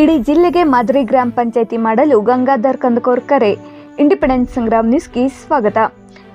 ಇಡೀ ಜಿಲ್ಲೆಗೆ ಮಾದರಿ ಗ್ರಾಮ ಪಂಚಾಯಿತಿ ಮಾಡಲು ಗಂಗಾಧರ್ ಕಂದಕೋರ್ ಕರೆ. ಇಂಡಿಪೆಂಡೆನ್ಸ್ ಸಂಗ್ರಾಮ್ ನ್ಯೂಸ್ಗೆ ಸ್ವಾಗತ.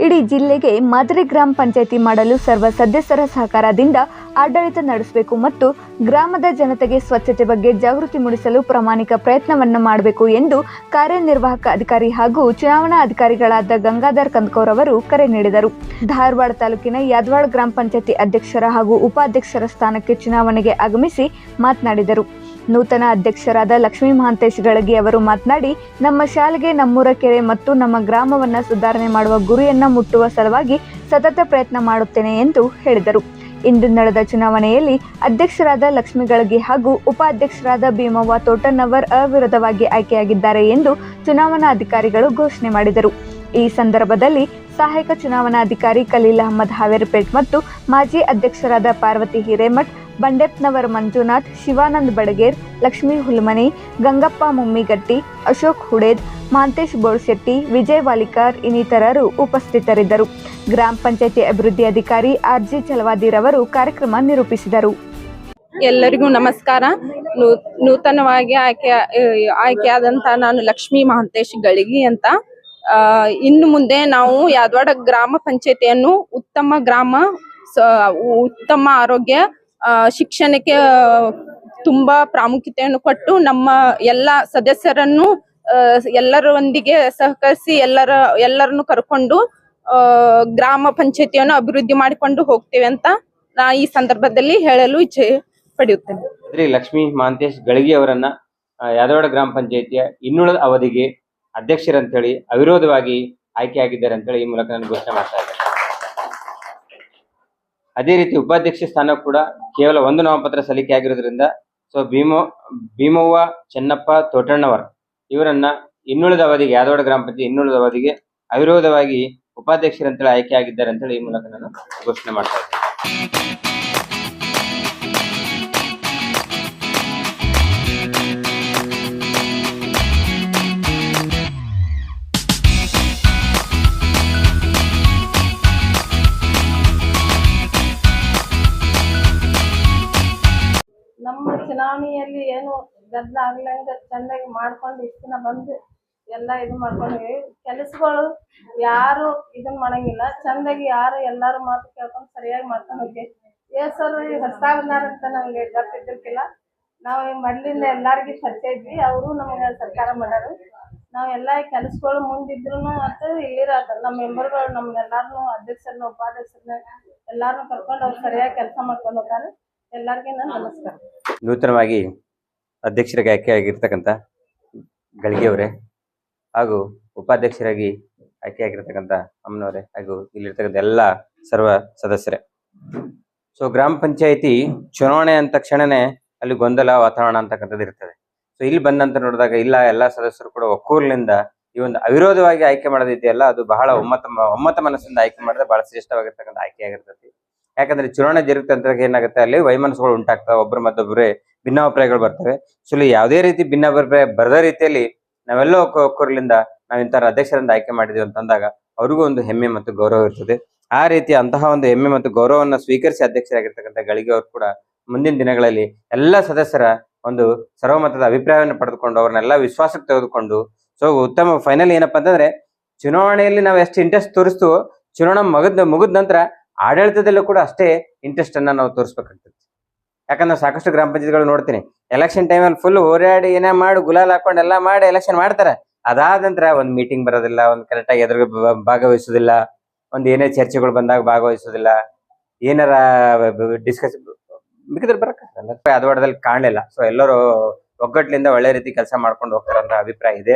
ಇಡೀ ಜಿಲ್ಲೆಗೆ ಮಾದರಿ ಗ್ರಾಮ ಪಂಚಾಯಿತಿ ಮಾಡಲು ಸರ್ವ ಸದಸ್ಯರ ಸಹಕಾರದಿಂದ ಆಡಳಿತ ನಡೆಸಬೇಕು ಮತ್ತು ಗ್ರಾಮದ ಜನತೆಗೆ ಸ್ವಚ್ಛತೆ ಬಗ್ಗೆ ಜಾಗೃತಿ ಮೂಡಿಸಲು ಪ್ರಾಮಾಣಿಕ ಪ್ರಯತ್ನವನ್ನು ಮಾಡಬೇಕು ಎಂದು ಕಾರ್ಯನಿರ್ವಾಹಕ ಅಧಿಕಾರಿ ಹಾಗೂ ಚುನಾವಣಾ ಅಧಿಕಾರಿಗಳಾದ ಗಂಗಾಧರ್ ಕಂದಕೋರ್ ಅವರು ಕರೆ ನೀಡಿದರು. ಧಾರವಾಡ ತಾಲೂಕಿನ ಯಾದವಾಡ ಗ್ರಾಮ ಪಂಚಾಯಿತಿ ಅಧ್ಯಕ್ಷರ ಹಾಗೂ ಉಪಾಧ್ಯಕ್ಷರ ಸ್ಥಾನಕ್ಕೆ ಚುನಾವಣೆಗೆ ಆಗಮಿಸಿ ಮಾತನಾಡಿದರು. ನೂತನ ಅಧ್ಯಕ್ಷರಾದ ಲಕ್ಷ್ಮೀ ಮಹಾಂತೇಶ್ ಗಳಗಿ ಅವರು ಮಾತನಾಡಿ, ನಮ್ಮ ಶಾಲೆಗೆ ನಮ್ಮೂರ ಕೆರೆ ಮತ್ತು ನಮ್ಮ ಗ್ರಾಮವನ್ನ ಸುಧಾರಣೆ ಮಾಡುವ ಗುರಿಯನ್ನ ಮುಟ್ಟುವ ಸಲುವಾಗಿ ಸತತ ಪ್ರಯತ್ನ ಮಾಡುತ್ತೇನೆ ಎಂದು ಹೇಳಿದರು. ಇಂದು ನಡೆದ ಚುನಾವಣೆಯಲ್ಲಿ ಅಧ್ಯಕ್ಷರಾದ ಲಕ್ಷ್ಮೀ ಗಳಗಿ ಹಾಗೂ ಉಪಾಧ್ಯಕ್ಷರಾದ ಭೀಮವ್ವ ತೋಟಣ್ಣವರ್ ಅವಿರೋಧವಾಗಿ ಆಯ್ಕೆಯಾಗಿದ್ದಾರೆ ಎಂದು ಚುನಾವಣಾ ಅಧಿಕಾರಿಗಳು ಘೋಷಣೆ ಮಾಡಿದರು. ಈ ಸಂದರ್ಭದಲ್ಲಿ ಸಹಾಯಕ ಚುನಾವಣಾಧಿಕಾರಿ ಖಲೀಲ್ ಅಹಮದ್ ಹಾವೇರಿಪೇಟ್ ಮತ್ತು ಮಾಜಿ ಅಧ್ಯಕ್ಷರಾದ ಪಾರ್ವತಿ ಹಿರೇಮಠ್ ಬಂಡೆಪ್ನವರ್ ಮಂಜುನಾಥ್, ಶಿವಾನಂದ್ ಬಡಗೇರ್, ಲಕ್ಷ್ಮೀ ಹುಲ್ಮನಿ, ಗಂಗಪ್ಪ ಮುಮ್ಮಿಗಟ್ಟಿ, ಅಶೋಕ್ ಹುಡೇದ್, ಮಾಂತೇಶ್ ಬೋಳ್ಶೆಟ್ಟಿ ವಿಜಯ್ ವಾಲಿಕಾರ್ ಇನ್ನಿತರರು ಉಪಸ್ಥಿತರಿದ್ದರು. ಗ್ರಾಮ ಪಂಚಾಯತಿ ಅಭಿವೃದ್ಧಿ ಅಧಿಕಾರಿ ಆರ್ ಜಿ ಚಲವಾದಿರವರು ಕಾರ್ಯಕ್ರಮ ನಿರೂಪಿಸಿದರು. ಎಲ್ಲರಿಗೂ ನಮಸ್ಕಾರ. ನೂ- ನೂತನವಾಗಿ ಆಯ್ಕೆ ಆಯ್ಕೆಯಾದಂತ ನಾನು ಲಕ್ಷ್ಮೀ ಮಹಾಂತೇಶ್ ಗಳಿಗಿ ಅಂತ. ಇನ್ನು ಮುಂದೆ ನಾವು ಯಾದವಾಡ ಗ್ರಾಮ ಪಂಚಾಯತಿಯನ್ನು ಉತ್ತಮ ಗ್ರಾಮ ಉತ್ತಮ ಆರೋಗ್ಯ ಶಿಕ್ಷಣಕ್ಕೆ ತುಂಬಾ ಪ್ರಾಮುಖ್ಯತೆಯನ್ನು ಕೊಟ್ಟು ನಮ್ಮ ಎಲ್ಲ ಸದಸ್ಯರನ್ನು ಎಲ್ಲರೊಂದಿಗೆ ಸಹಕರಿಸಿ ಎಲ್ಲರ, ಎಲ್ಲರನ್ನು ಕರ್ಕೊಂಡು ಗ್ರಾಮ ಪಂಚಾಯತಿಯನ್ನು ಅಭಿವೃದ್ಧಿ ಮಾಡಿಕೊಂಡು ಹೋಗ್ತೇವೆ ಅಂತ ನಾ ಈ ಸಂದರ್ಭದಲ್ಲಿ ಹೇಳಲು ಇಚ್ಛೆ ಪಡೆಯುತ್ತೇನೆ. ಲಕ್ಷ್ಮೀ ಮಹಾಂತೇಶ್ ಗಳಿಗೆ ಅವರನ್ನ ಯಾದವಾಡ ಗ್ರಾಮ ಪಂಚಾಯತಿಯ ಇನ್ನುಳಿದ ಅವಧಿಗೆ ಅಧ್ಯಕ್ಷರಂತೇಳಿ ಅವಿರೋಧವಾಗಿ ಆಯ್ಕೆಯಾಗಿದ್ದಾರೆ ಅಂತೇಳಿ ಈ ಮೂಲಕ ನಾನು ಘೋಷಣೆ ಮಾಡ್ತಾ ಅದೇ ರೀತಿ ಉಪಾಧ್ಯಕ್ಷ ಸ್ಥಾನ ಕೂಡ ಕೇವಲ ಒಂದು ನಾಮಪತ್ರ ಸಲ್ಲಿಕೆ ಆಗಿರೋದ್ರಿಂದ ಸೊ ಭೀಮೋ, ಭೀಮವ್ವ, ಚೆನ್ನಪ್ಪ, ತೋಟಣ್ಣವರ್ ಇವರನ್ನ ಇನ್ನುಳಿದ ಅವಧಿಗೆ, ಯಾದವಾಡ ಗ್ರಾಮ ಪಂಚಾಯತಿ ಇನ್ನುಳಿದ ಅವಧಿಗೆ ಅವಿರೋಧವಾಗಿ ಉಪಾಧ್ಯಕ್ಷರಂತೇಳಿ ಆಯ್ಕೆ ಆಗಿದ್ದಾರೆ ಅಂತೇಳಿ ಈ ಮೂಲಕ ನಾನು ಘೋಷಣೆ ಮಾಡ್ತಾ ಇದ್ದೇನೆ. ನಮ್ಮ ಚುನಾವಣೆಯಲ್ಲಿ ಏನು ಗದ್ದಲ ಆಗ್ಲಂಗ ಚೆನ್ನಾಗಿ ಮಾಡ್ಕೊಂಡು ಇಷ್ಟ ದಿನ ಬಂದು ಎಲ್ಲ ಇದು ಮಾಡ್ಕೊಂಡ್ವಿ ಕೆಲಸಗಳು ಯಾರು ಇದನ್ನ ಮಾಡಂಗಿಲ್ಲ. ಚಂದಾಗಿ ಯಾರು ಎಲ್ಲಾರು ಮಾತು ಕೇಳ್ಕೊಂಡು ಸರಿಯಾಗಿ ಮಾಡ್ಕೊಂಡು ಹೋಗಿ. ಏ ಸರ್ ಹೊಸ್ತಾಗ್ದಾರ ಅಂತ ನಮ್ಗೆ ಗೊತ್ತಿದ್ದಿರ್ಕಿಲ್ಲ. ನಾವು ಮೊದ್ಲಿಂದ ಎಲ್ಲಾರ್ಗಿ ಪರಿಚಯ ಇದ್ವಿ. ಅವರು ನಮ್ಗೆ ಸರ್ಕಾರ ಮಾಡ್ಯಾರು. ನಾವ್ ಎಲ್ಲಾ ಕೆಲಸಗಳು ಮುಂದಿದ್ರು ಅಂತ ಇಲ್ಲಿರ ನಮ್ಮ ಮೆಂಬರ್ಗಳು ನಮ್ಗೆಲ್ಲಾರನು ಅಧ್ಯಕ್ಷರನ್ನ, ಉಪಾಧ್ಯಕ್ಷರನ್ನ ಎಲ್ಲಾರನು ಕರ್ಕೊಂಡು ಅವ್ರು ಸರಿಯಾಗಿ ಕೆಲಸ ಮಾಡ್ಕೊಂಡು ಹೋಗ್ತಾರೆ. ನಮಸ್ಕಾರ. ನೂತನವಾಗಿ ಅಧ್ಯಕ್ಷರಿಗೆ ಆಯ್ಕೆಯಾಗಿರ್ತಕ್ಕಂಥ ಗಳಿಗೆಯವರೇ ಹಾಗೂ ಉಪಾಧ್ಯಕ್ಷರಾಗಿ ಆಯ್ಕೆಯಾಗಿರ್ತಕ್ಕಂಥ ಅಮ್ಮನವರೇ ಹಾಗೂ ಇಲ್ಲಿರ್ತಕ್ಕಂಥ ಎಲ್ಲ ಸರ್ವ ಸದಸ್ಯರೇ. ಸೊ ಗ್ರಾಮ ಪಂಚಾಯಿತಿ ಚುನಾವಣೆ ಅಂದ ತಕ್ಷಣನೇ ಅಲ್ಲಿ ಗೊಂದಲ ವಾತಾವರಣ ಅಂತಕ್ಕಂಥದ್ದು ಇರ್ತದೆ. ಸೊ ಇಲ್ಲಿ ಬಂದಂತ ನೋಡಿದಾಗ ಇಲ್ಲ, ಎಲ್ಲ ಸದಸ್ಯರು ಕೂಡ ಒಕ್ಕೂರಿನಿಂದ ಈ ಒಂದು ಅವಿರೋಧವಾಗಿ ಆಯ್ಕೆ ಮಾಡೋದಿದೆಯಲ್ಲ, ಅದು ಬಹಳ ಒಮ್ಮತ ಒಮ್ಮತ ಮನಸ್ಸಿಂದ ಆಯ್ಕೆ ಮಾಡಿದ್ರೆ ಬಹಳ ಶ್ರೇಷ್ಠವಾಗಿರ್ತಕ್ಕಂಥ ಆಯ್ಕೆ ಆಗಿರ್ತೈತಿ ಯಾಕಂದ್ರೆ ಚುನಾವಣೆ ಜರುಗುತ್ತಂತ ಏನಾಗುತ್ತೆ? ಅಲ್ಲಿ ವೈಮನಸ್ಸುಗಳು ಉಂಟಾಗ್ತವೆ. ಒಬ್ಬರ ಮತ್ತೊಬ್ಬರೇ ಭಿನ್ನಾಭಿಪ್ರಾಯಗಳು ಬರ್ತವೆ. ಸೊ ಇಲ್ಲಿ ಯಾವುದೇ ರೀತಿ ಭಿನ್ನಾಭಿಪ್ರಾಯ ಬರದ ರೀತಿಯಲ್ಲಿ ನಾವೆಲ್ಲ ಒಕ್ಕ- ನಾವ್ ಇಂಥ ಅಧ್ಯಕ್ಷರಿಂದ ಆಯ್ಕೆ ಮಾಡಿದೀವಿ ಅಂತಂದಾಗ ಅವ್ರಿಗೂ ಒಂದು ಹೆಮ್ಮೆ ಮತ್ತು ಗೌರವ ಇರ್ತದೆ. ಆ ರೀತಿ ಅಂತಹ ಒಂದು ಹೆಮ್ಮೆ ಮತ್ತು ಗೌರವವನ್ನು ಸ್ವೀಕರಿಸಿ ಅಧ್ಯಕ್ಷರಾಗಿರ್ತಕ್ಕಂಥ ಗಳಿಗೆ ಅವರು ಕೂಡ ಮುಂದಿನ ದಿನಗಳಲ್ಲಿ ಎಲ್ಲ ಸದಸ್ಯರ ಒಂದು ಸರ್ವಮತದ ಅಭಿಪ್ರಾಯವನ್ನು ಪಡೆದುಕೊಂಡು ಅವ್ರನ್ನೆಲ್ಲ ವಿಶ್ವಾಸಕ್ಕೆ ತೆಗೆದುಕೊಂಡು ಸೊ ಉತ್ತಮ ಫೈನಲ್ ಏನಪ್ಪಾ ಅಂತಂದ್ರೆ ಚುನಾವಣೆಯಲ್ಲಿ ನಾವು ಎಷ್ಟು ಇಂಟ್ರೆಸ್ಟ್ ತೋರಿಸ್ತೀವೋ, ಚುನಾವಣೆ ಮುಗಿದ ಮುಗಿದ ನಂತರ ಆಡಳಿತದಲ್ಲೂ ಕೂಡ ಅಷ್ಟೇ ಇಂಟ್ರೆಸ್ಟ್ ಅನ್ನ ನಾವು ತೋರಿಸ್ಬೇಕಾಗ್ತದೆ. ಯಾಕಂದ್ರೆ ಸಾಕಷ್ಟು ಗ್ರಾಮ ಪಂಚಾಯತ್ಗಳು ನೋಡ್ತೀನಿ ಎಲೆಕ್ಷನ್ ಟೈಮಲ್ಲಿ ಫುಲ್ ಹೋರಾಡಿ ಏನೇ ಮಾಡಿ, ಗುಲಾಲ್ ಹಾಕೊಂಡು ಎಲ್ಲ ಮಾಡಿ ಎಲೆಕ್ಷನ್ ಮಾಡ್ತಾರೆ. ಅದಾದ ನಂತರ ಒಂದು ಮೀಟಿಂಗ್ ಬರೋದಿಲ್ಲ, ಒಂದು ಕರೆಕ್ಟ್ ಆಗಿ ಎದುರು ಭಾಗವಹಿಸೋದಿಲ್ಲ, ಒಂದು ಏನೇ ಚರ್ಚೆಗಳು ಬಂದಾಗ ಭಾಗವಹಿಸೋದಿಲ್ಲ, ಏನಾರ ಡಿಸ್ಕಸ್ ಮಿಕ್ಕಿದ್ರೆ ಬರಕ ಅದ್ವಾಡದಲ್ಲಿ ಕಾಣಲಿಲ್ಲ. ಸೊ ಎಲ್ಲರೂ ಒಗ್ಗಟ್ಟಿನಿಂದ ಒಳ್ಳೆ ರೀತಿ ಕೆಲಸ ಮಾಡ್ಕೊಂಡು ಹೋಗ್ತಾರಂತ ಅಭಿಪ್ರಾಯ ಇದೆ.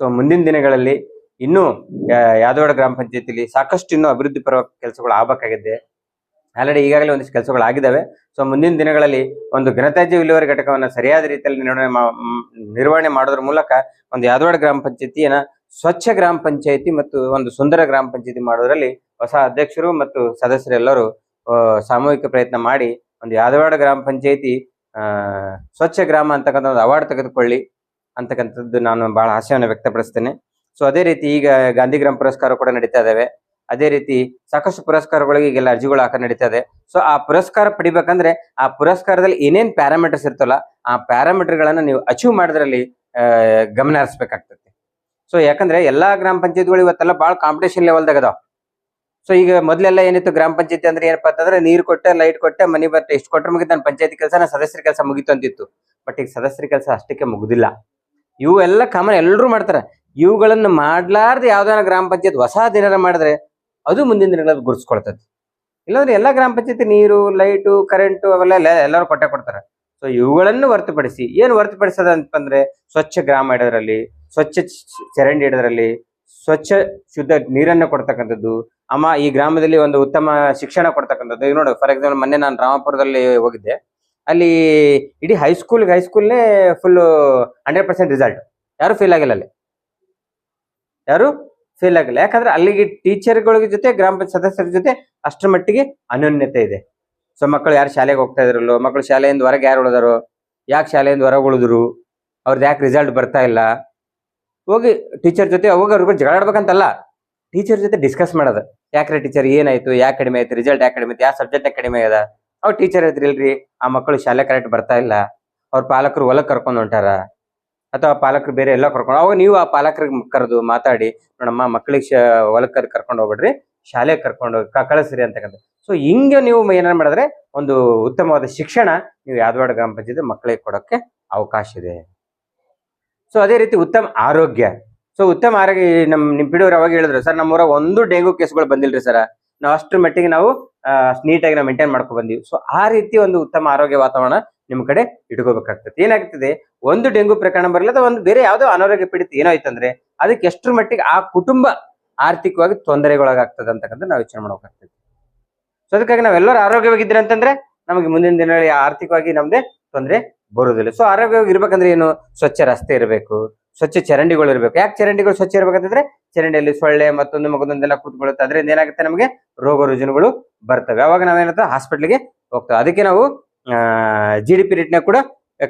ಸೊ ಮುಂದಿನ ದಿನಗಳಲ್ಲಿ ಇನ್ನೂ ಯಾದವಾಡ ಗ್ರಾಮ ಪಂಚಾಯತಿಲಿ ಸಾಕಷ್ಟು ಇನ್ನೂ ಅಭಿವೃದ್ಧಿ ಪರ ಕೆಲಸಗಳು ಆಗಬೇಕಾಗಿದೆ. ಆಲ್ರೆಡಿ ಈಗಾಗಲೇ ಒಂದಿಷ್ಟು ಕೆಲಸಗಳು ಆಗಿದ್ದಾವೆ. ಸೊ, ಮುಂದಿನ ದಿನಗಳಲ್ಲಿ ಒಂದು ಘನತ್ಯಾಜ್ಯ ವಿಲೇವಾರಿ ಘಟಕವನ್ನು ಸರಿಯಾದ ರೀತಿಯಲ್ಲಿ ನಿರ್ವಹಣೆ ನಿರ್ವಹಣೆ ಮಾಡೋದ್ರ ಮೂಲಕ ಒಂದು ಯಾದವಾಡ ಗ್ರಾಮ ಪಂಚಾಯತಿಯನ್ನ ಸ್ವಚ್ಛ ಗ್ರಾಮ ಪಂಚಾಯತಿ ಮತ್ತು ಒಂದು ಸುಂದರ ಗ್ರಾಮ ಪಂಚಾಯತಿ ಮಾಡೋದ್ರಲ್ಲಿ ಹೊಸ ಅಧ್ಯಕ್ಷರು ಮತ್ತು ಸದಸ್ಯರೆಲ್ಲರೂ ಸಾಮೂಹಿಕ ಪ್ರಯತ್ನ ಮಾಡಿ ಒಂದು ಯಾದವಾಡ ಗ್ರಾಮ ಪಂಚಾಯತಿ ಸ್ವಚ್ಛ ಗ್ರಾಮ ಅಂತಕ್ಕಂಥ ಒಂದು ಅವಾರ್ಡ್ ತೆಗೆದುಕೊಳ್ಳಿ ಅಂತಕ್ಕಂಥದ್ದು ನಾನು ಬಹಳ ಆಶಯವನ್ನು ವ್ಯಕ್ತಪಡಿಸ್ತೇನೆ. ಸೊ ಅದೇ ರೀತಿ ಈಗ ಗಾಂಧಿ ಗ್ರಾಮ ಪುರಸ್ಕಾರ ಕೂಡ ನಡೀತಾ ಇದಾವೆ. ಅದೇ ರೀತಿ ಸಾಕಷ್ಟು ಪುರಸ್ಕಾರಗಳಿಗೆ ಈಗೆಲ್ಲ ಅರ್ಜಿಗಳು ಹಾಕ ನಡೀತಾ ಇದೆ. ಸೊ ಆ ಪುರಸ್ಕಾರ ಪಡಿಬೇಕಂದ್ರೆ ಆ ಪುರಸ್ಕಾರದಲ್ಲಿ ಏನೇನ್ ಪ್ಯಾರಾಮೀಟರ್ಸ್ ಇರ್ತಲ್ಲ ಆ ಪ್ಯಾರಾಮೀಟರ್ ಗಳನ್ನ ನೀವು ಅಚೀವ್ ಮಾಡಿದ್ರಲ್ಲಿ ಗಮನ ಹರಿಸ್ಬೇಕಾಗ್ತದೆ. ಸೊ ಯಾಕಂದ್ರೆ ಎಲ್ಲಾ ಗ್ರಾಮ ಪಂಚಾಯತ್ಗಳು ಇವತ್ತೆಲ್ಲ ಬಹಳ ಕಾಂಪಿಟೇಷನ್ ಲೆವೆಲ್ದಾಗ ಅದಾವ. ಸೊ ಈಗ ಮೊದ್ಲೆಲ್ಲ ಏನಿತ್ತು ಗ್ರಾಮ ಪಂಚಾಯತಿ ಅಂದ್ರೆ ಏನಪ್ಪಾ ಅಂತಂದ್ರೆ ನೀರು ಕೊಟ್ಟೆ ಲೈಟ್ ಕೊಟ್ಟೆ, ಮನಿ ಬರ್ತೆ, ಇಷ್ಟು ಕೊಟ್ಟರೆ ಮುಗಿತು ನನ್ನ ಪಂಚಾಯತಿ ಕೆಲಸ ನನ್ನ ಸದಸ್ಯರ ಕೆಲಸ ಮುಗೀತು ಅಂತಿತ್ತು. ಬಟ್ ಈಗ ಸದಸ್ಯರ ಕೆಲಸ ಅಷ್ಟಕ್ಕೆ ಮುಗುದಿಲ್ಲ. ಇವು ಎಲ್ಲ ಕಾಮನ್ ಎಲ್ಲರೂ ಮಾಡ್ತಾರ. ಇವುಗಳನ್ನ ಮಾಡ್ಲಾರ್ದ ಯಾವ್ದಾರ ಗ್ರಾಮ ಪಂಚಾಯತ್ ಹೊಸ ದಿನಾರ ಮಾಡಿದ್ರೆ ಅದು ಮುಂದಿನ ದಿನಗಳಲ್ಲಿ ಗುರ್ಸ್ಕೊಳ್ತದೆ ಇಲ್ಲಾಂದ್ರೆ ಎಲ್ಲಾ ಗ್ರಾಮ ಪಂಚಾಯತ್ ನೀರು, ಲೈಟು, ಕರೆಂಟು ಅವೆಲ್ಲ ಎಲ್ಲಾರು ಕೊಟ್ಟೆ ಕೊಡ್ತಾರೆ. ಸೊ ಇವುಗಳನ್ನು ಹೊರತುಪಡಿಸಿ ಏನು ಹೊರತುಪಡಿಸೋದು ಅಂತಂದ್ರೆ ಸ್ವಚ್ಛ ಗ್ರಾಮ ಇಡೋದ್ರಲ್ಲಿ, ಸ್ವಚ್ಛ ಚರಂಡಿ ಇಡೋದ್ರಲ್ಲಿ, ಸ್ವಚ್ಛ ಶುದ್ಧ ನೀರನ್ನು ಕೊಡ್ತಕ್ಕಂಥದ್ದು ಅಮ್ಮ ಈ ಗ್ರಾಮದಲ್ಲಿ ಒಂದು ಉತ್ತಮ ಶಿಕ್ಷಣ ಕೊಡ್ತಕ್ಕಂಥದ್ದು. ಈಗ ನೋಡು, ಫಾರ್ ಎಕ್ಸಾಂಪಲ್ ಮೊನ್ನೆ ನಾನು ರಾಮಪುರದಲ್ಲಿ ಹೋಗಿದ್ದೆ. ಅಲ್ಲಿ ಇಡೀ ಹೈಸ್ಕೂಲ್ಗೆ ಹೈಸ್ಕೂಲ್ನೇ ಫುಲ್ ಹಂಡ್ರೆಡ್ ಪರ್ಸೆಂಟ್ ರಿಸಲ್ಟ್ ಯಾರು ಫೇಲ್ ಆಗಿಲ್ಲ ಅಲ್ಲಿ. ಯಾರು? ಫೇಲ್ ಆಗಲ್ಲ. ಯಾಕಂದ್ರೆ ಅಲ್ಲಿಗೆ ಟೀಚರ್ಗಳ ಜೊತೆ, ಗ್ರಾಮ ಪಂಚಾಯತ್ ಸದಸ್ಯರ ಜೊತೆ ಅಷ್ಟರ ಮಟ್ಟಿಗೆ ಅನ್ಯೋನ್ಯತೆ ಇದೆ. ಸೊ ಮಕ್ಕಳು ಯಾರು ಶಾಲೆಗೆ ಹೋಗ್ತಾ ಇದ್ರಲ್ಲೋ, ಮಕ್ಕಳು ಶಾಲೆಯಿಂದ ಹೊರಗೆ ಯಾರು ಉಳಿದಾರೋ, ಯಾಕೆ ಶಾಲೆಯಿಂದ ಹೊರಗೆ ಉಳಿದ್ರು ಅವ್ರದ್ದು ಯಾಕೆ ರಿಸಲ್ಟ್ ಬರ್ತಾ ಇಲ್ಲ? ಹೋಗಿ ಟೀಚರ್ ಜೊತೆ ಅವಾಗ ಅವ್ರಿಗೂ ಜಗಳ ಆಡ್ಬೇಕಂತಲ್ಲ. ಟೀಚರ್ ಜೊತೆ ಡಿಸ್ಕಸ್ ಮಾಡೋದು. ಯಾಕ್ರೆ ಟೀಚರ್ ಏನಾಯ್ತು, ಯಾಕೆ ಕಡಿಮೆ ಆಯ್ತು ರಿಸಲ್ಟ್ ಯಾಕೆ ಕಡಿಮೆ ಆಯ್ತು, ಯಾವ ಸಬ್ಜೆಕ್ಟ್ ಕಡಿಮೆ ಅದ ಅವ್ರು ಟೀಚರ್ ಐತ್ರಿ ಇಲ್ರಿ, ಆ ಮಕ್ಕಳು ಶಾಲೆ ಕರೆಕ್ಟ್ ಬರ್ತಾ ಇಲ್ಲ. ಅವ್ರ ಪಾಲಕರು ಹೊಲಕ್ಕೆ ಕರ್ಕೊಂಡು ಹೊಂಟಾರ. ಅಥವಾ ಪಾಲಕರು ಬೇರೆ ಎಲ್ಲ ಕರ್ಕೊಂಡು ಅವಾಗ ನೀವು ಆ ಪಾಲಕರಿಗೆ ಕರೆದು ಮಾತಾಡಿ, ನೋಡಮ್ಮ ಮಕ್ಕಳಿಗೆ ಶ ಹೊಲಕ್ಕೆ ಕರ್ಕೊಂಡು ಹೋಗ್ಬೇಡ್ರಿ, ಶಾಲೆಗೆ ಕರ್ಕೊಂಡು ಹೋಗಿ ಕಳಿಸ್ರಿ ಅಂತಕ್ಕಂಥ ಸೊ ಹಿಂಗೆ ನೀವು ಏನಾರು ಮಾಡಿದ್ರೆ ಒಂದು ಉತ್ತಮವಾದ ಶಿಕ್ಷಣ ನೀವು ಯಾದವಾಡ ಗ್ರಾಮ ಪಂಚಾಯತ್ ಮಕ್ಕಳಿಗೆ ಕೊಡೋಕ್ಕೆ ಅವಕಾಶ ಇದೆ. ಸೊ ಅದೇ ರೀತಿ ಉತ್ತಮ ಆರೋಗ್ಯ. ಸೊ ಉತ್ತಮ ಆರೋಗ್ಯ ನಮ್ಮ ನಿಮ್ಮ ನಿಮ್ ಪಿಡಿಯವ್ರು ಅವಾಗ ಹೇಳಿದ್ರು, ಸರ್ ನಮ್ಮೂರಾಗ ಒಂದು ಡೆಂಗು ಕೇಸ್ಗಳು ಬಂದಿಲ್ರಿ ಸರ್. ನಾವು ಅಷ್ಟರ ಮಟ್ಟಿಗೆ ನಾವು ನೀಟಾಗಿ ನಾವು ಮೇಂಟೈನ್ ಮಾಡ್ಕೊ ಬಂದೀವಿ. ಸೊ ಆ ರೀತಿ ಒಂದು ಉತ್ತಮ ಆರೋಗ್ಯ ವಾತಾವರಣ ನಿಮ್ ಕಡೆ ಇಟ್ಕೋಬೇಕಾಗ್ತದೆ. ಏನಾಗ್ತದೆ? ಒಂದು ಡೆಂಗು ಪ್ರಕರಣ ಬರಲಿ ಅಥವಾ ಒಂದು ಬೇರೆ ಯಾವುದೋ ಅನಾರೋಗ್ಯ ಪೀಡಿತ ಏನೋ ಆಯ್ತಂದ್ರೆ ಅದಕ್ಕೆ ಎಷ್ಟರ ಮಟ್ಟಿಗೆ ಆ ಕುಟುಂಬ ಆರ್ಥಿಕವಾಗಿ ತೊಂದರೆಗೊಳಗಾಗ್ತದೆ ಅಂತಕ್ಕಂಥ ನಾವು ಯೋಚನೆ ಮಾಡ್ಬೇಕಾಗ್ತದೆ. ಸೊ ಅದಕ್ಕಾಗಿ ನಾವೆಲ್ಲರೂ ಆರೋಗ್ಯವಾಗಿದ್ರೆ ಅಂತಂದ್ರೆ ನಮಗೆ ಮುಂದಿನ ದಿನಗಳಲ್ಲಿ ಆರ್ಥಿಕವಾಗಿ ನಮ್ದೇ ತೊಂದರೆ ಬರುವುದಿಲ್ಲ. ಸೊ ಆರೋಗ್ಯವಾಗಿ ಇರ್ಬೇಕಂದ್ರೆ ಏನು? ಸ್ವಚ್ಛ ರಸ್ತೆ ಇರಬೇಕು. ಸ್ವಚ್ಛ ಚರಂಡಿಗಳು ಇರಬೇಕು. ಯಾಕೆ ಚರಂಡಿಗಳು ಸ್ವಚ್ಛ ಇರ್ಬೇಕಂತಂದ್ರೆ ಚರಂಡಿಯಲ್ಲಿ ಸೊಳ್ಳೆ ಮತ್ತೊಂದು ಮಗದೊಂದೆಲ್ಲ ಕೂತ್ಕೊಳ್ಳುತ್ತೆ ಅದರಿಂದ ಏನಾಗುತ್ತೆ ನಮಗೆ ರೋಗ ರುಜಿನಗಳು ಬರ್ತವೆ. ಅವಾಗ ನಾವೇನಂತ ಹಾಸ್ಪಿಟ್ಲಿಗೆ ಹೋಗ್ತವೆ. ಅದಕ್ಕೆ ನಾವು ಜಿ ಡಿ ಪಿ ಕೂಡ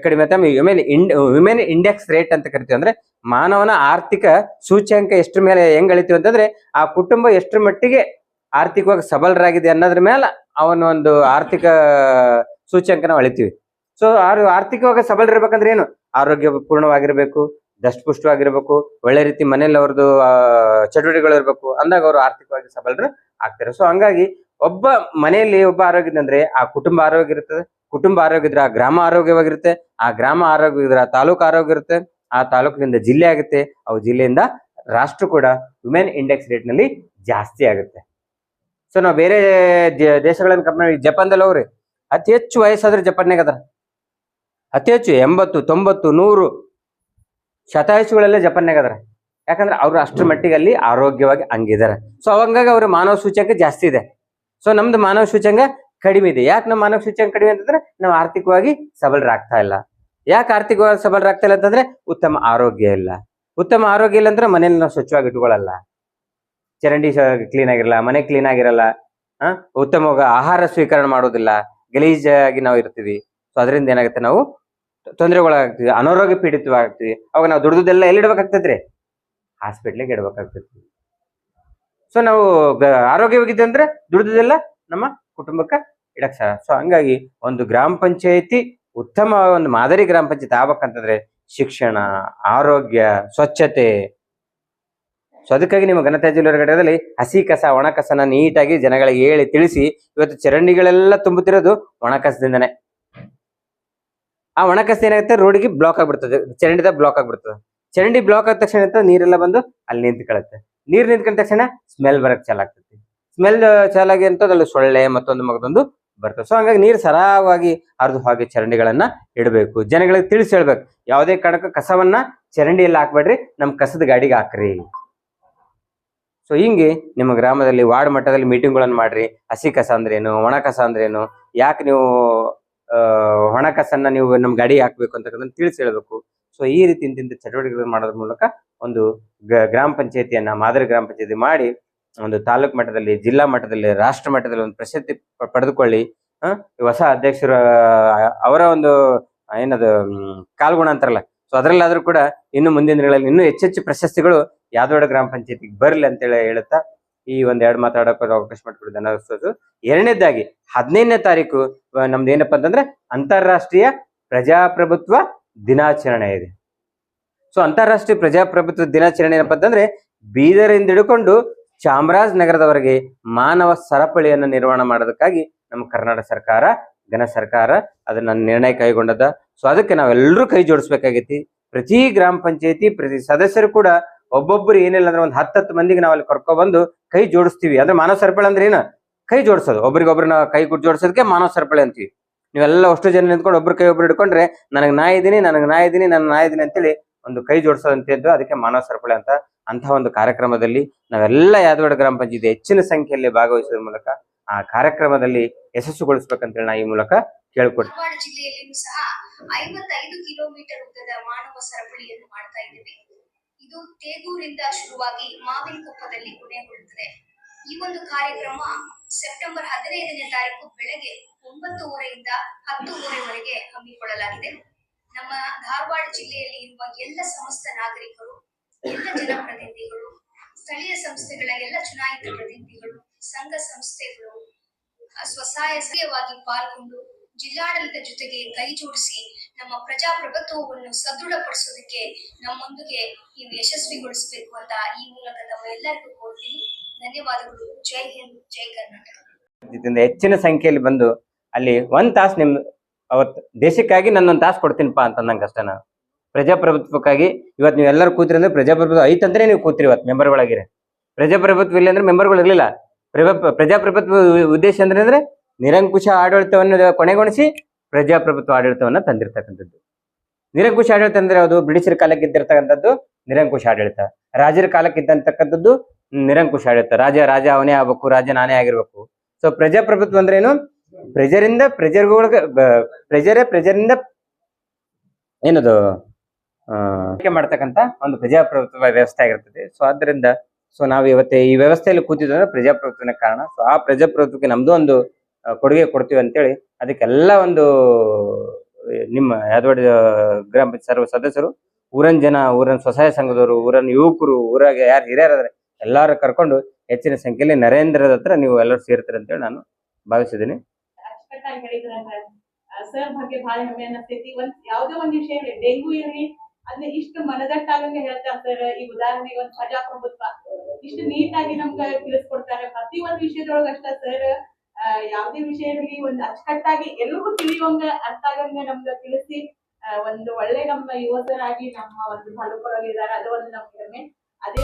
ಕಡಿಮೆ ಆಯ್ತು. ವಿಮೆನ್ ಇಂಡ್ ವಿಮೆನ್ ಇಂಡೆಕ್ಸ್ ರೇಟ್ ಅಂತ ಕರಿತೀವಿ ಅಂದ್ರೆ ಮಾನವನ ಆರ್ಥಿಕ ಸೂಚ್ಯಂಕ ಎಷ್ಟ್ರ ಮೇಲೆ ಹೆಂಗ್ ಅಳಿತೀವಿ ಅಂತಂದ್ರೆ ಆ ಕುಟುಂಬ ಎಷ್ಟ್ರ ಮಟ್ಟಿಗೆ ಆರ್ಥಿಕವಾಗಿ ಸಬಲರಾಗಿದೆ ಅನ್ನೋದ್ರ ಮೇಲೆ ಅವನ ಒಂದು ಆರ್ಥಿಕ ಸೂಚ್ಯಂಕ ನಾವು ಅಳಿತೀವಿ ಸೊ ಆರ್ಥಿಕವಾಗಿ ಸಬಲರಿರ್ಬೇಕಂದ್ರೆ ಏನು? ಆರೋಗ್ಯ ಪೂರ್ಣವಾಗಿರ್ಬೇಕು, ದಷ್ಟಪುಷ್ಟವಾಗಿರ್ಬೇಕು, ಒಳ್ಳೆ ರೀತಿ ಮನೇಲಿ ಅವ್ರದ್ದು ಚಟುವಟಿಕೆಗಳು ಇರ್ಬೇಕು, ಅಂದಾಗ ಅವರು ಆರ್ಥಿಕವಾಗಿ ಸಬಲರು ಆಗ್ತಾರೆ. ಸೊ ಹಂಗಾಗಿ ಒಬ್ಬ ಮನೆಯಲ್ಲಿ ಒಬ್ಬ ಆರೋಗ್ಯ ಅಂದ್ರೆ ಆ ಕುಟುಂಬ ಆರೋಗ್ಯ ಇರ್ತದೆ ಕುಟುಂಬ ಆರೋಗ್ಯ ಇದ್ರೆ ಆ ಗ್ರಾಮ ಆರೋಗ್ಯವಾಗಿರುತ್ತೆ, ಆ ಗ್ರಾಮ ಆರೋಗ್ಯ ಇದ್ರೆ ಆ ತಾಲೂಕು ಆರೋಗ್ಯ ಇರುತ್ತೆ ಆ ತಾಲೂಕಿನಿಂದ ಜಿಲ್ಲೆ ಆಗುತ್ತೆ, ಅವು ಜಿಲ್ಲೆಯಿಂದ ರಾಷ್ಟ್ರ ಕೂಡ ವುಮೆನ್ ಇಂಡೆಕ್ಸ್ ರೇಟ್ನಲ್ಲಿ ಜಾಸ್ತಿ ಆಗುತ್ತೆ. ಸೊ ನಾವು ಬೇರೆ ದೇಶಗಳನ್ನ ಕಂಪೇರ್ ಜಪಾನ್ದಲ್ಲಿ ಅವ್ರಿ ಅತಿ ಹೆಚ್ಚು ವಯಸ್ಸಾದ್ರೆ ಜಪಾನ್ಯಾಗ ಅದಾರ. ಅತಿ ಹೆಚ್ಚು ಎಂಬತ್ತು, ತೊಂಬತ್ತು, ನೂರು ಶತಾಯುಷಿಗಳೆಲ್ಲ ಜಪಾನ್ಯಾಗ ಅದಾರ. ಯಾಕಂದ್ರೆ ಅವ್ರು ಅಷ್ಟರ ಮಟ್ಟಿಗೆ ಅಲ್ಲಿ ಆರೋಗ್ಯವಾಗಿ ಹಂಗಿದ್ದಾರೆ ಸೊ ಅವಂಗಾಗಿ ಅವ್ರ ಮಾನವ ಸೂಚ್ಯಂಕ ಜಾಸ್ತಿ ಇದೆ. ಸೊ ನಮ್ದು ಮಾನವ ಸೂಚ್ಯಂಕ ಕಡಿಮೆ ಇದೆ. ಯಾಕೆ ನಮ್ಮ ಮಾನವ ಸೂಚ್ಯಂಕ ಕಡಿಮೆ ಅಂತಂದ್ರೆ ನಾವು ಆರ್ಥಿಕವಾಗಿ ಸಬಲರಾಗ್ತಾ ಇಲ್ಲ. ಯಾಕೆ ಆರ್ಥಿಕವಾಗಿ ಸಬಲರಾಗ್ತಾ ಇಲ್ಲ ಅಂತಂದ್ರೆ ಉತ್ತಮ ಆರೋಗ್ಯ ಇಲ್ಲ. ಉತ್ತಮ ಆರೋಗ್ಯ ಇಲ್ಲ ಅಂದ್ರೆ ಮನೇಲಿ ನಾವು ಸ್ವಚ್ಛವಾಗಿ ಇಟ್ಕೊಳ್ಳಲ್ಲ. ಚರಂಡಿ ಕ್ಲೀನ್ ಆಗಿರಲ್ಲ, ಮನೆ ಕ್ಲೀನ್ ಆಗಿರಲ್ಲ, ಆ ಉತ್ತಮವಾಗಿ ಆಹಾರ ಸ್ವೀಕರಣೆ ಮಾಡೋದಿಲ್ಲ, ಗಲೀಜಾಗಿ ನಾವು ಇರ್ತೀವಿ. ಸೊ ಅದರಿಂದ ಏನಾಗುತ್ತೆ ನಾವು ತೊಂದರೆಗಳಾಗ್ತೀವಿ ಅನಾರೋಗ್ಯ ಪೀಡಿತವಾಗ್ತೀವಿ. ಅವಾಗ ನಾವು ದುಡ್ದುದೆಲ್ಲ ಎಲ್ಲಿ ಇಡ್ಬೇಕಾಗ್ತದ್ರಿ ಹಾಸ್ಪಿಟ್ಲಿಗೆ ಇಡ್ಬೇಕಾಗ್ತೈತಿ ಸೊ ನಾವು ಆರೋಗ್ಯವಾಗಿದ್ದೆ ಅಂದ್ರೆ ದುಡ್ದುದೆಲ್ಲ ನಮ್ಮ ಕುಟುಂಬಕ್ಕೆ ಇಡಕ್ ಸಹ ಸೊ ಹಂಗಾಗಿ ಒಂದು ಗ್ರಾಮ ಪಂಚಾಯತಿ ಉತ್ತಮ ಒಂದು ಮಾದರಿ ಗ್ರಾಮ ಪಂಚಾಯತಿ ಆಗ್ಬೇಕಂತಂದ್ರೆ ಶಿಕ್ಷಣ, ಆರೋಗ್ಯ, ಸ್ವಚ್ಛತೆ. ಸೊ ಅದಕ್ಕಾಗಿ ನಿಮ್ಮ ಘನತ್ಯಾಜ್ಯ ಘಟಕದಲ್ಲಿ ಹಸಿ ಕಸ, ಒಣ ಕಸನ ನೀಟಾಗಿ ಜನಗಳಿಗೆ ಹೇಳಿ ತಿಳಿಸಿ ಇವತ್ತು ಚರಂಡಿಗಳೆಲ್ಲ ತುಂಬುತ್ತಿರೋದು ಒಣ ಕಸದಿಂದನೇ. ಆ ಒಣಕಸ ಏನಾಗುತ್ತೆ? ರೋಡಿಗೆ ಬ್ಲಾಕ್ ಆಗ್ಬಿಡ್ತದೆ. ಚರಂಡಿದ ಬ್ಲಾಕ್ ಆಗ್ಬಿಡ್ತದೆ. ಚರಂಡಿ ಬ್ಲಾಕ್ ಆದ ತಕ್ಷಣ ನೀರೆಲ್ಲ ಬಂದು ಅಲ್ಲಿ ನಿಂತ್ಕೊಳ್ಳುತ್ತೆ. ನೀರ್ ನಿಂತ್ಕೊಂಡ ತಕ್ಷಣ ಸ್ಮೆಲ್ ಬರಕ್ ಚಾಲಾಗ್ತೈತಿ ಸ್ಮೆಲ್ ಚಾಲಾಗಿ ಅಂತ ಅಲ್ಲಿ ಸೊಳ್ಳೆ ಮತ್ತೊಂದು ಮಗದೊಂದು ಬರ್ತದೆ. ಸೊ ಹಂಗಾಗಿ ನೀರು ಸರಾಗವಾಗಿ ಹರಿದು ಹಾಗೆ ಚರಂಡಿಗಳನ್ನ ಇಡಬೇಕು. ಜನಗಳಿಗೆ ತಿಳಿಸಿ ಹೇಳ್ಬೇಕು, ಯಾವುದೇ ಕಾರಣಕ್ಕೆ ಕಸವನ್ನ ಚರಂಡಿಯಲ್ಲಿ ಹಾಕ್ಬೇಡ್ರಿ ನಮ್ಮ ಕಸದ ಗಾಡಿಗೆ ಹಾಕ್ರಿ. ಸೊ ಹಿಂಗೆ ನಿಮ್ಮ ಗ್ರಾಮದಲ್ಲಿ, ವಾರ್ಡ್ ಮಟ್ಟದಲ್ಲಿ ಮೀಟಿಂಗ್ಗಳನ್ನು ಮಾಡ್ರಿ. ಹಸಿ ಕಸ ಅಂದ್ರೇನು, ಒಣ ಕಸ ಅಂದ್ರೇನು, ಯಾಕೆ ನೀವು ಒಣ ಕಸನ್ನ ನೀವು ನಮ್ಮ ಗಾಡಿ ಹಾಕ್ಬೇಕು ಅಂತಕ್ಕಂಥ ತಿಳಿಸಿ ಹೇಳ್ಬೇಕು. ಸೊ ಈ ರೀತಿ ಇಂತಿಂತ ಚಟುವಟಿಕೆಗಳನ್ನು ಮಾಡೋದ್ರ ಮೂಲಕ ಒಂದು ಗ್ರಾಮ ಪಂಚಾಯತಿಯನ್ನ, ಮಾದರಿ ಗ್ರಾಮ ಪಂಚಾಯತಿ ಮಾಡಿ ಒಂದು ತಾಲೂಕ್ ಮಟ್ಟದಲ್ಲಿ, ಜಿಲ್ಲಾ ಮಟ್ಟದಲ್ಲಿ, ರಾಷ್ಟ್ರ ಮಟ್ಟದಲ್ಲಿ ಒಂದು ಪ್ರಶಸ್ತಿ ಪಡೆದುಕೊಳ್ಳಿ. ಹೊಸ ಅಧ್ಯಕ್ಷರ ಅವರ ಒಂದು ಏನದು ಕಾಲ್ಗುಣ ಅಂತಾರಲ್ಲ. ಸೊ ಅದರಲ್ಲಾದ್ರೂ ಕೂಡ ಇನ್ನು ಮುಂದಿನ ದಿನಗಳಲ್ಲಿ ಇನ್ನೂ ಹೆಚ್ಚೆಚ್ಚು ಪ್ರಶಸ್ತಿಗಳು ಯಾದವಾಡ ಗ್ರಾಮ ಪಂಚಾಯತಿಗೆ ಬರಲಿ ಅಂತೇಳಿ ಹೇಳುತ್ತಾ, ಈ ಒಂದ್ ಎರಡು ಮಾತಾಡೋಕೆ ಅವಕಾಶ ಮಾಡಿಕೊಡಿ. ಧನ್ಯವಾದ ಎರಡನೇದಾಗಿ, ಹದಿನೈದನೇ ತಾರೀಕು ನಮ್ದು ಏನಪ್ಪಾ ಅಂತಂದ್ರೆ ಅಂತಾರಾಷ್ಟ್ರೀಯ ಪ್ರಜಾಪ್ರಭುತ್ವ ದಿನಾಚರಣೆ ಇದೆ. ಸೊ ಅಂತಾರಾಷ್ಟ್ರೀಯ ಪ್ರಜಾಪ್ರಭುತ್ವ ದಿನಾಚರಣೆ ಏನಪ್ಪಾ ಅಂತಂದ್ರೆ ಬೀದರಿಂದ ಹಿಡ್ಕೊಂಡು ಚಾಮರಾಜನಗರದವರೆಗೆ ಮಾನವ ಸರಪಳಿಯನ್ನು ನಿರ್ವಹಣೆ ಮಾಡೋದಕ್ಕಾಗಿ ನಮ್ಮ ಕರ್ನಾಟಕ ಸರ್ಕಾರ ಘನ ಸರ್ಕಾರ ಅದನ್ನ ನಿರ್ಣಯ ಕೈಗೊಂಡದ. ಸೊ ಅದಕ್ಕೆ ನಾವೆಲ್ಲರೂ ಕೈ ಜೋಡಿಸ್ಬೇಕಾಗೈತಿ ಪ್ರತಿ ಗ್ರಾಮ ಪಂಚಾಯತಿ, ಪ್ರತಿ ಸದಸ್ಯರು ಕೂಡ ಒಬ್ಬೊಬ್ಬರು ಏನಿಲ್ಲ ಅಂದ್ರೆ ಒಂದು ಹತ್ತತ್ತು ಮಂದಿಗೆ ನಾವಲ್ಲಿ ಕರ್ಕೊಬಂದು ಕೈ ಜೋಡಿಸ್ತೀವಿ. ಅಂದ್ರೆ ಮಾನವ ಸರಪಳಿ ಅಂದ್ರೆ ಏನು? ಕೈ ಜೋಡಿಸೋದು. ಒಬ್ರಿಗೊಬ್ರನ್ನ ಕೈ ಗುಡ್ ಜೋಡಿಸೋದಕ್ಕೆ ಮಾನವ ಸರಪಳಿ ಅಂತೀವಿ. ನೀವೆಲ್ಲ ಅಷ್ಟು ಜನ ನಿಂತ್ಕೊಂಡು ಒಬ್ರು ಕೈ ಒಬ್ರು ಹಿಡ್ಕೊಂಡ್ರೆ ನನಗೆ ನಾ ಇದ್ದೀನಿ ನನಗೆ ನಾ ಇದ್ದೀನಿ ನನ್ನ ನಾ ಇದ್ದೀನಿ ಅಂತೇಳಿ ಒಂದು ಕೈ ಜೋಡಿಸೋದಂತಿದ್ದು ಅದಕ್ಕೆ ಮಾನವ ಸರಪಳಿ ಅಂತ ಅಂತಹ ಒಂದು ಕಾರ್ಯಕ್ರಮದಲ್ಲಿ ನಾವೆಲ್ಲ ಯಾದವಾಡ ಗ್ರಾಮ ಪಂಚಾಯತಿ ಹೆಚ್ಚಿನ ಸಂಖ್ಯೆಯಲ್ಲಿ ಭಾಗವಹಿಸುವ ಮೂಲಕ ಆ ಕಾರ್ಯಕ್ರಮದಲ್ಲಿ ಯಶಸ್ಸುಗೊಳಿಸ್ಬೇಕಂತೇಳಿ ನಾ ಈ ಮೂಲಕ ಕೇಳ್ಕೊಡ್ತೀನಿ ಧಾರವಾಡ ಜಿಲ್ಲೆಯಲ್ಲಿಯೂ ಸಹ ಐವತ್ತೈದು ಕಿಲೋಮೀಟರ್ ಉದ್ದದ ಮಾನವ ಸರಪಳಿಯನ್ನು ಮಾಡ್ತಾ ಇದ್ದೀವಿ. ಇದು ತೇಗೂರಿಂದ ಶುರುವಾಗಿ ಮಾವಿನಕೊಪ್ಪದಲ್ಲಿ ಕೊನೆಗೊಳ್ಳುತ್ತದೆ. ಈ ಒಂದು ಕಾರ್ಯಕ್ರಮ ಸೆಪ್ಟೆಂಬರ್ ಹದಿನೈದನೇ ತಾರೀಕು ಬೆಳಗ್ಗೆ ಒಂಬತ್ತುವರೆಯಿಂದ ಹತ್ತುವರೆವರೆಗೆ ಹಮ್ಮಿಕೊಳ್ಳಲಾಗಿದೆ. ನಮ್ಮ ಧಾರವಾಡ ಜಿಲ್ಲೆಯಲ್ಲಿ ಇರುವ ಎಲ್ಲ ಸಮಸ್ತ ನಾಗರಿಕರು ಎಲ್ಲ ಜನಪ್ರತಿನಿಧಿಗಳು ಸ್ಥಳೀಯ ಸಂಸ್ಥೆಗಳ ಎಲ್ಲ ಚುನಾಯಿತ ಪ್ರತಿನಿಧಿಗಳು ಸಂಘ ಸಂಸ್ಥೆಗಳು ಸ್ವಸಹಾಯ ಸಕ್ರಿಯವಾಗಿ ಪಾಲ್ಗೊಂಡು ಜಿಲ್ಲಾಡಳಿತ ಜೊತೆಗೆ ಕೈ ಜೋಡಿಸಿ ನಮ್ಮ ಪ್ರಜಾಪ್ರಭುತ್ವವನ್ನು ಸದೃಢಪಡಿಸೋದಕ್ಕೆ ನಮ್ಮೊಂದಿಗೆ ನೀವು ಯಶಸ್ವಿಗೊಳಿಸಬೇಕು ಅಂತ ಈ ಮೂಲಕ ತಮ್ಮೆಲ್ಲರಿಗೂ ಕೋರ್ತೀನಿ ಧನ್ಯವಾದಗಳು. ಜೈ ಹಿಂದ್ ಜೈ ಕರ್ನಾಟಕ. ಇದರಿಂದ ಹೆಚ್ಚಿನ ಸಂಖ್ಯೆಯಲ್ಲಿ ಬಂದು ಅಲ್ಲಿ ಒಂದ್ ತಾಸು ನಿಮ್ ಅವತ್ ದೇಶಕ್ಕಾಗಿ ನನ್ನೊಂದು ತಾಸು ಕೊಡ್ತೀನಿಪ್ಪ ಅಂತ ನಂಗೆ ಅಷ್ಟೇ ನಾನು. ಪ್ರಜಾಪ್ರಭುತ್ವಕ್ಕಾಗಿ ಇವತ್ತು ನೀವು ಎಲ್ಲರೂ ಕೂತ್ರಿ ಅಂದ್ರೆ ಪ್ರಜಾಪ್ರಭುತ್ವ ಐತಂದ್ರೆ ನೀವು ಕೂತ್ರಿ ಇವತ್ತು ಮೆಂಬರ್ಗಳಾಗಿರಿ ಪ್ರಜಾಪ್ರಭುತ್ವ ಇಲ್ಲ ಅಂದ್ರೆ ಮೆಂಬರ್ಗಳು ಇರಲಿಲ್ಲ. ಪ್ರಜಾಪ್ರಭುತ್ವ ಉದ್ದೇಶ ಅಂದ್ರೆ ಅಂದ್ರೆ ನಿರಂಕುಶ ಆಡಳಿತವನ್ನು ಕೊನೆಗೊಳಿಸಿ ಪ್ರಜಾಪ್ರಭುತ್ವ ಆಡಳಿತವನ್ನ ತಂದಿರ್ತಕ್ಕಂಥದ್ದು. ನಿರಂಕುಶ ಆಡಳಿತ ಅಂದ್ರೆ ಅದು ಬ್ರಿಟಿಷರ ಕಾಲಕ್ಕೆ ಇದ್ದಿರ್ತಕ್ಕಂಥದ್ದು ನಿರಂಕುಶ ಆಡಳಿತ. ರಾಜರ ಕಾಲಕ್ಕೆ ಇದ್ದಂತಕ್ಕಂಥದ್ದು ನಿರಂಕುಶ ಆಡಳಿತ. ರಾಜ ರಾಜ ಅವನೇ ಆಗ್ಬೇಕು, ರಾಜ ನಾನೇ ಆಗಿರ್ಬೇಕು. ಸೊ ಪ್ರಜಾಪ್ರಭುತ್ವ ಅಂದ್ರೆ ಏನು? ಪ್ರಜರಿಂದ ಪ್ರಜರ್ಗಳ ಪ್ರಜರೇ ಪ್ರಜರಿಂದ ಏನದು? ಆಯ್ಕೆ ಮಾಡ್ತಕ್ಕಂತ ಒಂದು ಪ್ರಜಾಪ್ರಭುತ್ವ ವ್ಯವಸ್ಥೆ ಆಗಿರ್ತದೆ. ಸೊ ಆದ್ರಿಂದ ಸೊ ನಾವು ಇವತ್ತೆ ಈ ವ್ಯವಸ್ಥೆಯಲ್ಲಿ ಕೂತಿದ್ವಿ ಅಂದ್ರೆ ಪ್ರಜಾಪ್ರಭುತ್ವನ ಕಾರಣ. ಸೊ ಆ ಪ್ರಜಾಪ್ರಭುತ್ವಕ್ಕೆ ನಮ್ದು ಒಂದು ಕೊಡುಗೆ ಕೊಡ್ತೀವಿ ಅಂತೇಳಿ ಅದಕ್ಕೆಲ್ಲ ಒಂದು, ನಿಮ್ಮ ಯಾದವಾಡ ಗ್ರಾಮ ಸರ್ವ ಸದಸ್ಯರು, ಊರನ್ ಜನ, ಊರನ್ ಸ್ವಸಹಾಯ ಸಂಘದವರು, ಊರನ್ ಯುವಕರು, ಊರಾಗ ಯಾರು ಹಿರಿಯರಾದ್ರೆ ಎಲ್ಲಾರು ಕರ್ಕೊಂಡು ಹೆಚ್ಚಿನ ಸಂಖ್ಯೆಯಲ್ಲಿ ನರೇಂದ್ರದ ಹತ್ರ ನೀವು ಎಲ್ಲರೂ ಸೇರ್ತೀರಿ ಅಂತೇಳಿ ನಾನು ಭಾವಿಸಿದ್ದೀನಿ. ಸರ್ ಬಗ್ಗೆ ಹೆಮ್ಮೆ ಅನ್ನಿಸ್ತೈತಿ ಒಂದ್ ಒಂದ್ ವಿಷಯ ಡೆಂಗು ಇರ್ಲಿ ಅದನ್ನ ಇಷ್ಟು ಮನದಟ್ಟಾಗಂಗೆ ಹೇಳ್ತಾ ಇರ್ತಾರೆ ಈ ಉದಾಹರಣೆಗೆ ಒಂದ್ ಪ್ರಜಾಪ್ರಭುತ್ವ ಇಷ್ಟು ನೀಟಾಗಿ ನಮ್ಗ ತಿಳಿಸ್ಕೊಡ್ತಾರೆ. ಪ್ರತಿ ಒಂದು ವಿಷಯದೊಳಗ ಅಷ್ಟ ಸರ್. ಯಾವುದೇ ವಿಷಯ ಇರ್ಲಿ ಒಂದ್ ಅಚ್ಚುಕಟ್ಟಾಗಿ ಎಲ್ರಿಗೂ ತಿಳಿಯುವಂಗ, ಅರ್ಥ ಆಗಂಗ ನಮ್ಗ ತಿಳಿಸಿ ಒಂದು ಒಳ್ಳೆ ನಮ್ಮ ಯುವಕರಾಗಿ, ನಮ್ಮ ಒಂದು ಇದಾರೆ ಅದು ಒಂದು ನಮ್ಗೆ ಅದೇ